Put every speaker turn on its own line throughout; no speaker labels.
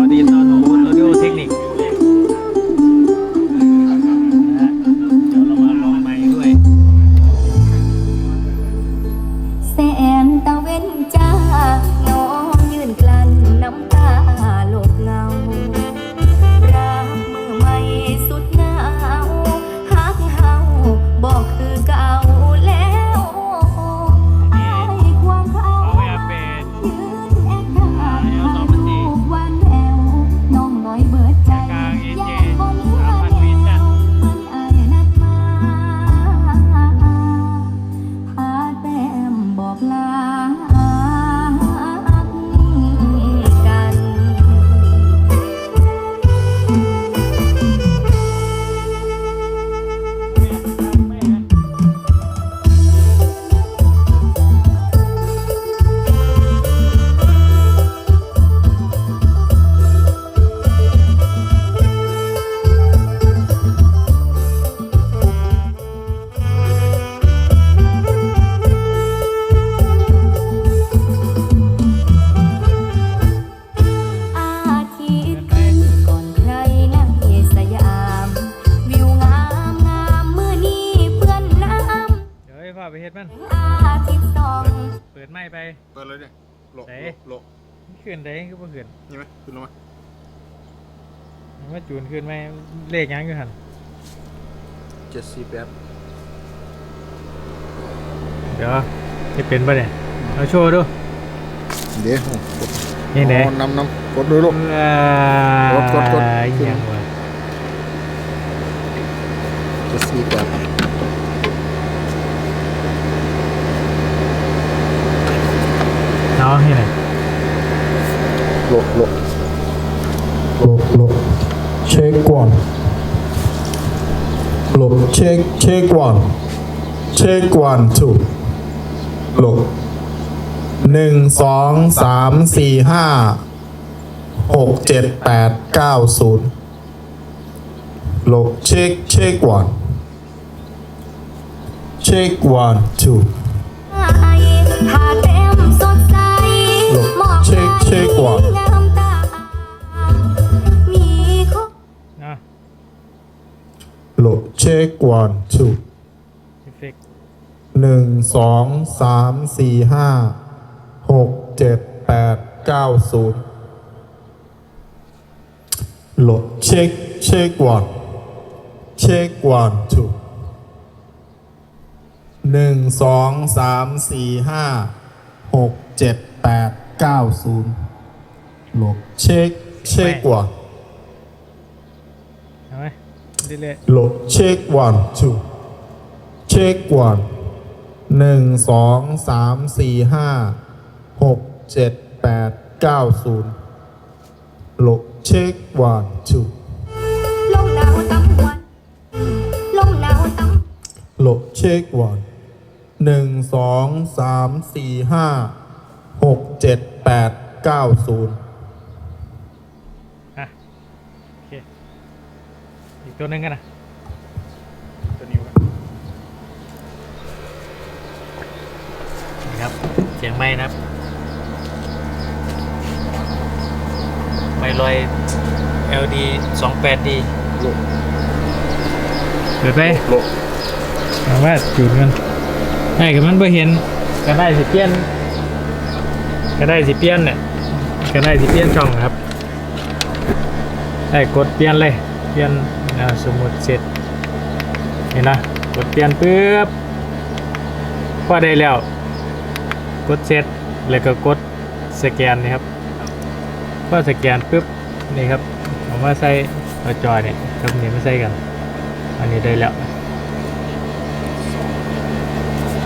อดี ไปเฮ็ดมันำ
อาทิตย์สอง
เปิดไมค์ไป
เปิดเลยเนี่ยโหล
ไหน
โหล
ขึ้นได้คือบ่ขึ้น
นี่ไหมขึ้นลงมา
มันว่าจูนขึ้นไหมเลขยังอยู่หัน
เจ็ดสี่แปด
เดี๋ยวจะเป็นป่ะเนี่ยเอาโชว์ดู
เดี๋ยวกด
นี่ไหน
อ๋อนำนำกดดูลูกกดกดกด
อหยังวะ
เจ็ดสี่แปด
เอาที่ไหน
โหลโหล
Look, look. Check one. Look, check, check one. Check one, two. Look. หนึ่งสองสามสี่ห้าหกเจ็ดแปดเก้าศูนย์ Look, check, check one. Check one, two.
หาแต้มสดใส
Look,
ม อง
check, check
ไป
one.
งามตามีคน
นะ
Look, check one, two.
เอฟเฟกต์
หนึ่งสองสามสี่ห้าหกเจ็ดแปดเก้าศูนย์โหลดเช็คเช็ควันเช็ควันทูหนึ่งสองสามสี่ห้าหกเจ็ดแปด เก้าศูนย์โหลดเช็คเช็ควัน
เอาไหมเรื่อย
โหลดเช็ควันทูเช็ควันหนึ่งสองสามสี่ห้าหกเจ็ดแปดเก้าศูนย์โหลดเช็ควันทู
ลมหนาวตั้งวันลมหนาวตั้ง
โหลดเช็ควันหนึ่งสองสามสี่ห้า หกเจ็ดแปดเก้าศูนย์
ๆอะโอเคอีกตัวหนึงกันนะ
ตัวนิ้วกัน
นี่ครับ เสียงไม้นะครับ ไมค์ลอย LD 28D
โหล
เปิดไป
โหล
เอาว่าจุดกันให้กับมันไปเห็นก็ได้สิเปลี่ยน ก็ได้สิเปลี่ยนเนี่ยก็ได้สิเปลี่ยนช่องครับ ได้กดเปลี่ยนเลยเปลี่ยนสมมุติเสร็จเห็นนะกดเปลี่ยนปุ๊บพอได้แล้ว กดเสร็จแล้วก็กดสแกนนี่ครับพอสแกนปุ๊บนี่ครับเอามาใส่เอาจอเนี่ยกับนี่มาใส่กัน อันนี้ได้แล้ว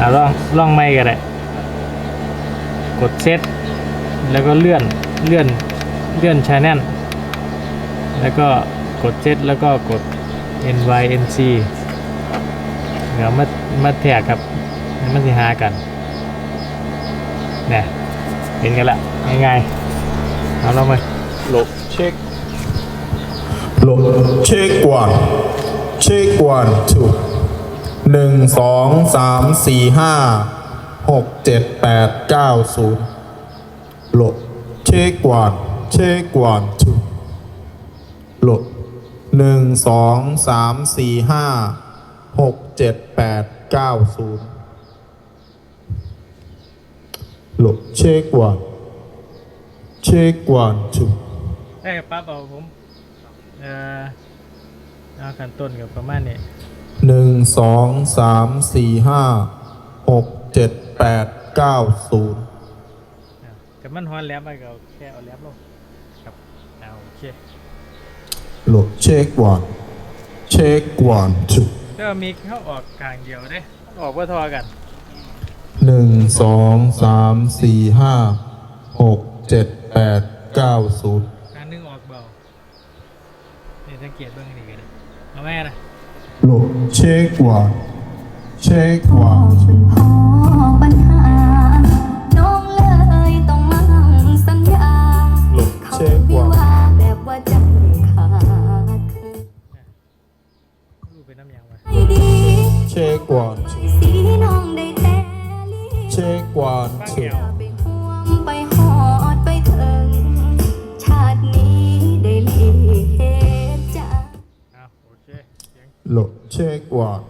อะลองลองไม่ก็ได้กดเซต แล้วก็เลื่อนเลื่อนเลื่อนชแนลแล้วก็กดเซตแล้วก็กด NYNC เดี๋ยวมามาแทกครับมันสิหากันเนี่ยเห็นกันละง่ายๆเอาลองมา
โหลเช็ค
โหลดเช็ควันเช็ควันทูหนึ่งสองสามสี่ห้าหกเจ็ดแปดเก้าศูนย์ โหลดเช็ควันเช็ควันทูโหลดหนึ่งสองสามสี่ห้าหกเจ็ดแปดเก้าศูนย์โหลดเช็ควันเช็ควันทู
ได้ครับปั๊บเอาผม เอ่อเอาขั้นต้นกับประมาณนี้
หนึ่งสองสามสี่ห้าหกเจ็ดแปดเก้าศูนย์
อะ แต่มันฮอนแล้วไปก็เอาแค่เอาแล็บลงครับเอาโอเค
โหลดเช็ควันเช็ควันทู
ก็มีเข้าออกกลางเดียวเด้ออกว่าทอกัน
หนึ่งสองสามสี่ห้าหกเจ็ดแปดเก้าศูนย์
การนึงออกเบานี่สังเกตเบื้องนี้กันดิเอาแม่นะ
โหลดเช็
ว่าใจขาด
รูปเป็นน้ำยางวะ
ให้ดี
เช็ควัน
สีน้องได้แต่ลี
เช็ควัน
บ้าง
ทู
เดียว
ไปห่วงไปหอดไปถึง ชาตินี้ได้ลีเหตุจาก
เอาโอเคเสียง
โหลดเช็ควัน